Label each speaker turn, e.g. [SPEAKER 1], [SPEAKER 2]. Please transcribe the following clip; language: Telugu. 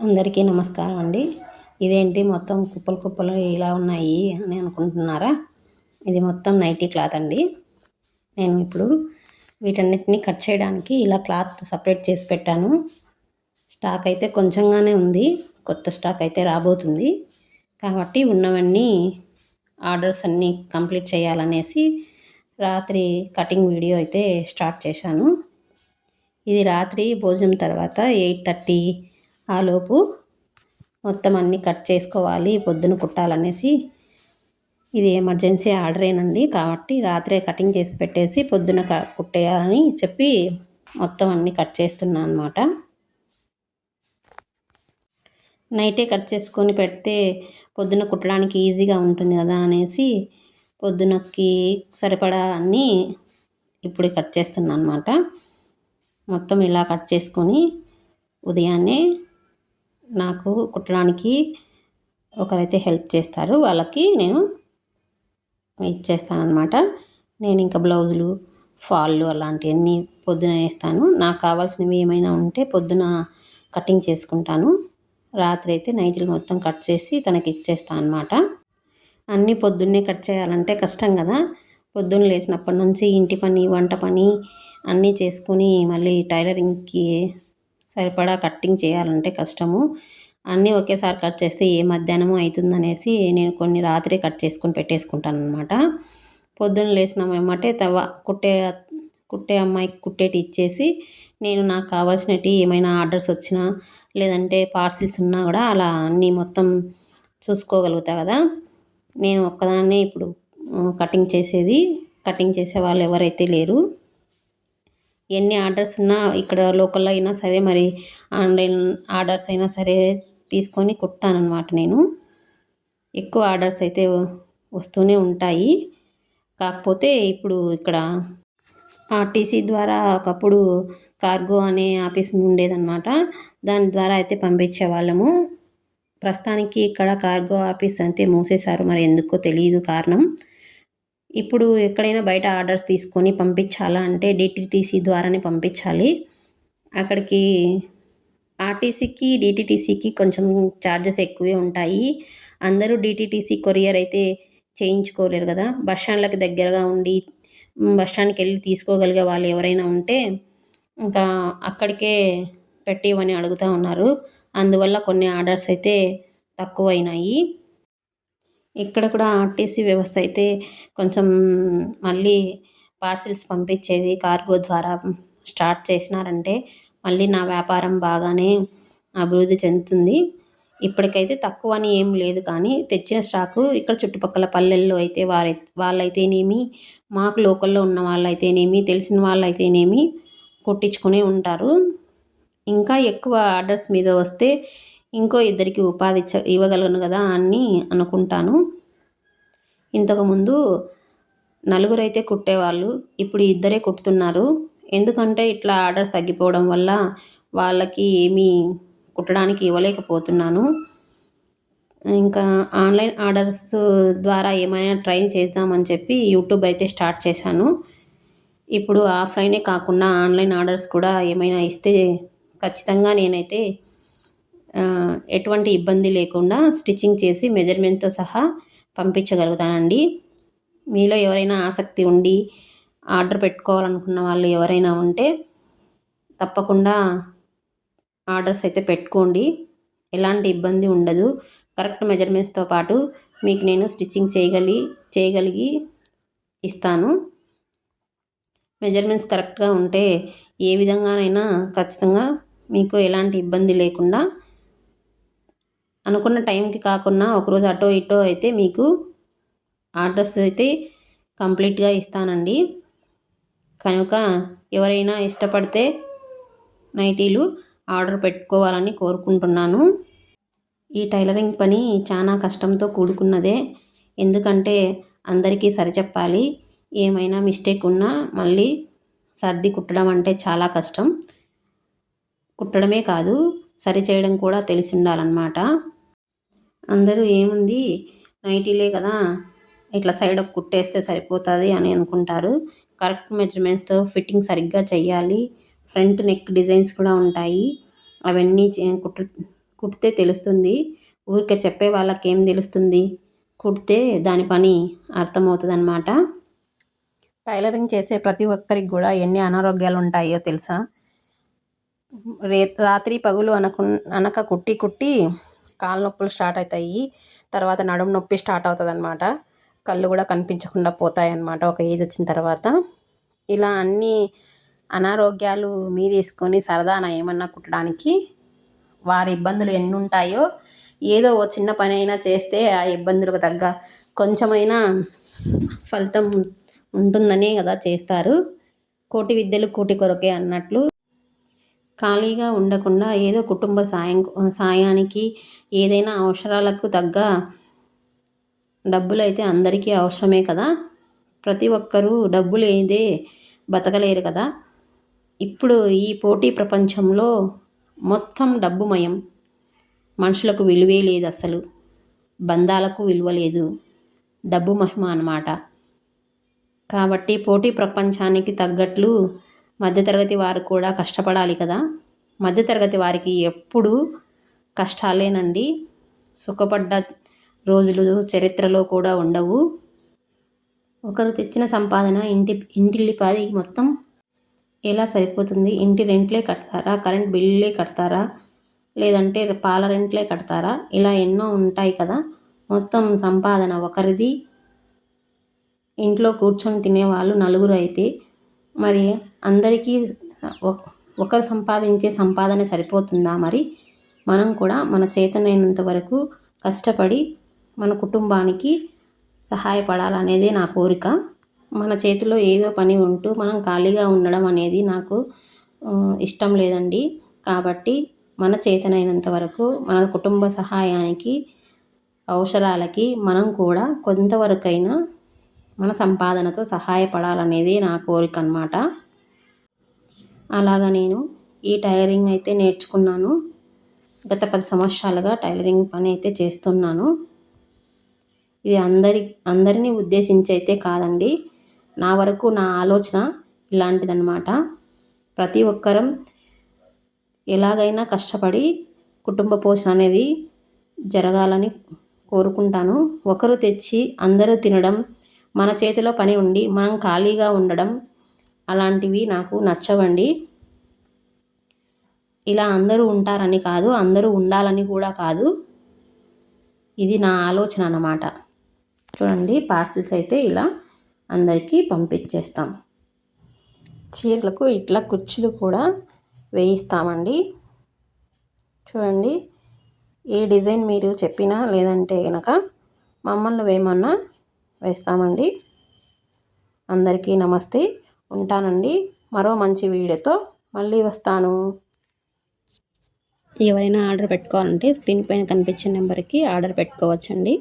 [SPEAKER 1] అందరికీ నమస్కారం అండి. ఇదేంటి మొత్తం కుప్పలు కుప్పలు ఇలా ఉన్నాయి అని అనుకుంటున్నారా? ఇది మొత్తం నైటీ క్లాత్ అండి. నేను ఇప్పుడు వీటన్నిటిని కట్ చేయడానికి ఇలా క్లాత్ సపరేట్ చేసి పెట్టాను. స్టాక్ అయితే కొంచెంగానే ఉంది. కొత్త స్టాక్ అయితే రాబోతుంది. కాబట్టి ఉన్నవన్నీ ఆర్డర్స్ అన్నీ కంప్లీట్ చేయాలనేసి రాత్రి కటింగ్ వీడియో అయితే స్టార్ట్ చేశాను. ఇది రాత్రి భోజనం తర్వాత ఎయిట్ థర్టీ ఆలోపు మొత్తం అన్నీ కట్ చేసుకోవాలి పొద్దున కుట్టాలనేసి. ఇది ఎమర్జెన్సీ ఆర్డరేనండి కాబట్టి రాత్రే కటింగ్ చేసి పెట్టేసి పొద్దున కుట్టేయాలని చెప్పి మొత్తం అన్నీ కట్ చేస్తున్నా అనమాట నైటే కట్ చేసుకొని పెడితే పొద్దున కుట్టడానికి ఈజీగా ఉంటుంది కదా అనేసి పొద్దునకి సరిపడా అన్నీ ఇప్పుడు కట్ చేస్తున్నా అనమాట మొత్తం ఇలా కట్ చేసుకొని ఉదయాన్నే నాకు కుట్టడానికి ఒకరైతే హెల్ప్ చేస్తారు వాళ్ళకి నేను ఇచ్చేస్తానమాట నేను ఇంకా బ్లౌజులు ఫాళ్ళు అలాంటివన్నీ పొద్దున వేస్తాను. నాకు కావాల్సినవి ఏమైనా ఉంటే పొద్దున కటింగ్ చేసుకుంటాను. రాత్రి అయితే నైట్లు మొత్తం కట్ చేసి తనకి ఇచ్చేస్తాను అనమాట అన్నీ పొద్దున్నే కట్ చేయాలంటే కష్టం కదా. పొద్దున్న లేచినప్పటి నుంచి ఇంటి పని వంట పని అన్నీ చేసుకుని మళ్ళీ టైలరింగ్కి సరిపడా కట్టింగ్ చేయాలంటే కష్టము. అన్నీ ఒకేసారి కట్ చేస్తే ఏ మధ్యాహ్నము అవుతుందనేసి నేను కొన్ని రాత్రి కట్ చేసుకొని పెట్టేసుకుంటాను అనమాట పొద్దున్న లేచిన వెమ్మటే తవ కుట్టే కుట్టే అమ్మాయికి కుట్టేటి ఇచ్చేసి నేను నాకు కావాల్సినవి ఏమైనా ఆర్డర్స్ వచ్చినా లేదంటే పార్సిల్స్ ఉన్నా కూడా అలా అన్నీ మొత్తం చూసుకోగలుగుతా కదా. నేను ఒక్కదాన్నే ఇప్పుడు కటింగ్ చేసేది. కటింగ్ చేసే వాళ్ళు ఎవరైతే లేరు. ఎన్ని ఆర్డర్స్ ఉన్నా ఇక్కడ లోకల్లో అయినా సరే మరి ఆన్లైన్ ఆర్డర్స్ అయినా సరే తీసుకొని కుడతానమాట నేను. ఎక్కువ ఆర్డర్స్ అయితే వస్తూనే ఉంటాయి. కాకపోతే ఇప్పుడు ఇక్కడ ఆర్టీసీ ద్వారా ఒకప్పుడు కార్గో అనే ఆఫీస్ ఉండేదన్నమాట. దాని ద్వారా అయితే పంపించే వాళ్ళము ప్రస్తుతానికి ఇక్కడ కార్గో ఆఫీస్ అంతే మూసేశారు. మరి ఎందుకో తెలియదు కారణం. ఇప్పుడు ఎక్కడైనా బయట ఆర్డర్స్ తీసుకొని పంపించాలా అంటే డిటిటీసీ ద్వారానే పంపించాలి. అక్కడికి ఆర్టీసీకి డిటిటీసీకి కొంచెం ఛార్జెస్ ఎక్కువే ఉంటాయి. అందరూ డిటిటీసీ కొరియర్ అయితే చేయించుకోలేరు కదా. బస్ స్టాండ్లకు దగ్గరగా ఉండి బస్ స్టాండ్కి వెళ్ళి తీసుకోగలిగే వాళ్ళు ఎవరైనా ఉంటే ఇంకా అక్కడికే పెట్టివని అడుగుతూ ఉన్నారు. అందువల్ల కొన్ని ఆర్డర్స్ అయితే తక్కువైనాయి. ఇక్కడ కూడా ఆర్టీసీ వ్యవస్థ అయితే కొంచెం మళ్ళీ పార్సిల్స్ పంపించేది కార్గో ద్వారా స్టార్ట్ చేసినారంటే మళ్ళీ నా వ్యాపారం బాగానే అభివృద్ధి చెందుతుంది. ఇప్పటికైతే తక్కువ అని ఏం లేదు కానీ తెచ్చిన స్టాకు ఇక్కడ చుట్టుపక్కల పల్లెల్లో అయితే వారై వాళ్ళైతేనేమి మాకు లోకల్లో ఉన్న వాళ్ళైతేనేమి తెలిసిన వాళ్ళైతేనేమి కొట్టించుకునే ఉంటారు. ఇంకా ఎక్కువ ఆర్డర్స్ మీద వస్తే ఇంకో ఇద్దరికి ఉపాధి ఇవ్వగలను కదా అని అనుకుంటాను. ఇంతకుముందు నలుగురైతే కుట్టేవాళ్ళు ఇప్పుడు ఇద్దరే కుట్టుతున్నారు. ఎందుకంటే ఇట్లా ఆర్డర్స్ తగ్గిపోవడం వల్ల వాళ్ళకి ఏమీ కుట్టడానికి ఇవ్వలేకపోతున్నాను. ఇంకా ఆన్లైన్ ఆర్డర్స్ ద్వారా ఏమైనా ట్రై చేద్దామని చెప్పి యూట్యూబ్ అయితే స్టార్ట్ చేశాను. ఇప్పుడు ఆఫ్లైనే కాకుండా ఆన్లైన్ ఆర్డర్స్ కూడా ఏమైనా ఇస్తే ఖచ్చితంగా నేనైతే ఎటువంటి ఇబ్బంది లేకుండా స్టిచ్చింగ్ చేసి మెజర్మెంట్తో సహా పంపించగలుగుతానండి. మీలో ఎవరైనా ఆసక్తి ఉండి ఆర్డర్ పెట్టుకోవాలనుకున్న వాళ్ళు ఎవరైనా ఉంటే తప్పకుండా ఆర్డర్స్ అయితే పెట్టుకోండి. ఎలాంటి ఇబ్బంది ఉండదు. కరెక్ట్ మెజర్మెంట్స్తో పాటు మీకు నేను స్టిచ్చింగ్ చేయగలి చేయగలిగి ఇస్తాను. మెజర్మెంట్స్ కరెక్ట్గా ఉంటే ఏ విధంగానైనా ఖచ్చితంగా మీకు ఎలాంటి ఇబ్బంది లేకుండా అనుకున్న టైంకి కాకుండా ఒకరోజు అటో ఇటో అయితే మీకు ఆర్డర్స్ అయితే కంప్లీట్గా ఇస్తానండి. కనుక ఎవరైనా ఇష్టపడితే నైటీలు ఆర్డర్ పెట్టుకోవాలని కోరుకుంటున్నాను. ఈ టైలరింగ్ పని చాలా కష్టంతో కూడుకున్నదే. ఎందుకంటే అందరికీ సరిచెప్పాలి. ఏమైనా మిస్టేక్ ఉన్నా మళ్ళీ సర్ది కుట్టడం అంటే చాలా కష్టం. కుట్టడమే కాదు సరిచేయడం కూడా తెలిసి ఉండాలన్నమాట. అందరూ ఏముంది? నైటీలే కదా. ఇట్లా సైడ్ కుట్టేస్తే సరిపోతుంది అని అనుకుంటారు. కరెక్ట్ మెజర్మెంట్స్తో ఫిట్టింగ్ సరిగ్గా చేయాలి ఫ్రంట్ నెక్ డిజైన్స్ కూడా ఉంటాయి. అవన్నీ కుట్టు కుడితే తెలుస్తుంది. ఊరికే చెప్పే వాళ్ళకి ఏం తెలుస్తుంది? కుడితే దాని పని అర్థమవుతుంది అనమాట టైలరింగ్ చేసే ప్రతి ఒక్కరికి కూడా ఎన్ని అనారోగ్యాలు ఉంటాయో తెలుసా? రే రాత్రి పగులు అనకు అనక కుట్టి కుట్టి కాళ్ళ నొప్పులు స్టార్ట్ అవుతాయి తర్వాత నడుము నొప్పి స్టార్ట్ అవుతుంది అనమాట కళ్ళు కూడా కనిపించకుండా పోతాయి అన్నమాట ఒక ఏజ్ వచ్చిన తర్వాత. ఇలా అన్ని అనారోగ్యాలు మీదేసుకొని సరదాన ఏమన్నా కుట్టడానికి వారి ఇబ్బందులు ఎన్ని ఉంటాయో ఏదో ఓ చిన్న పని అయినా చేస్తే ఆ ఇబ్బందులకు తగ్గ కొంచెమైనా ఫలితం ఉంటుందనే కదా చేస్తారు. కోటి విద్యలు కూటి కొరకే అన్నట్లు ఖాళీగా ఉండకుండా ఏదో కుటుంబ సాయం సాయానికి ఏదైనా అవసరాలకు తగ్గ డబ్బులు అయితే అందరికీ అవసరమే కదా? ప్రతి ఒక్కరూ డబ్బు లేదే బతకలేరు కదా? ఇప్పుడు ఈ పోటీ ప్రపంచంలో మొత్తం డబ్బుమయం మనుషులకు విలువే లేదు అసలు. బంధాలకు విలువ లేదు. డబ్బు మహిమ అన్నమాట. కాబట్టి పోటీ ప్రపంచానికి తగ్గట్లు మధ్యతరగతి వారు కూడా కష్టపడాలి కదా. మధ్యతరగతి వారికి ఎప్పుడు కష్టాలేనండి. సుఖపడ్డ రోజులు చరిత్రలో కూడా ఉండవు. ఒకరు తెచ్చిన సంపాదన ఇంటి ఇంటిల్లిపాది మొత్తం ఎలా సరిపోతుంది? ఇంటి రెంట్లే కడతారా? కరెంట్ బిల్లులే కడతారా? లేదంటే పాల రెంట్లే కడతారా? ఇలా ఎన్నో ఉంటాయి కదా. మొత్తం సంపాదన ఒకరిది. ఇంట్లో కూర్చొని తినేవాళ్ళు నలుగురు అయితే మరి అందరికీ ఒకరు సంపాదించే సంపాదన సరిపోతుందా మరి? మనం కూడా మన చేతనైనంత వరకు కష్టపడి మన కుటుంబానికి సహాయపడాలనేదే నా కోరిక. మన చేతిలో ఏదో పని ఉంటూ మనం ఖాళీగా ఉండడం అనేది నాకు ఇష్టం లేదండి. కాబట్టి మన చేతనైనంత వరకు మన కుటుంబ సహాయానికి అవసరాలకి మనం కూడా కొంతవరకైనా మన సంపాదనతో సహాయపడాలనేది నా కోరిక అన్నమాట. అలాగా నేను ఈ టైలరింగ్ అయితే నేర్చుకున్నాను. గత పది సంవత్సరాలుగా టైలరింగ్ పని అయితే చేస్తున్నాను. ఇది అందరి అందరినీ ఉద్దేశించి అయితే కాదండి. నా వరకు నా ఆలోచన ఇలాంటిదన్నమాట. ప్రతి ఒక్కరం ఎలాగైనా కష్టపడి కుటుంబ పోషణ అనేది జరగాలని కోరుకుంటాను. ఒకరు తెచ్చి అందరూ తినడం మన చేతిలో పని ఉండి మనం ఖాళీగా ఉండడం అలాంటివి నాకు నచ్చవండి. ఇలా అందరూ ఉంటారని కాదు అందరూ ఉండాలని కూడా కాదు. ఇది నా ఆలోచన అన్నమాట. చూడండి పార్సిల్స్ అయితే ఇలా అందరికీ పంపించేస్తాం. చీరలకు ఇట్లా కుచ్చులు కూడా వేయిస్తామండి. చూడండి ఏ డిజైన్ మీరు చెప్పినా లేదంటే కనుక మమ్మల్ని వేయమన్నా వేస్తామండి. అందరికీ నమస్తే. ఉంటానండి. మరో మంచి వీడియోతో మళ్ళీ వస్తాను. ఎవరైనా ఆర్డర్ పెట్టుకోవాలంటే స్క్రీన్ పైన కనిపించే నెంబర్కి ఆర్డర్ పెట్టుకోవచ్చండి.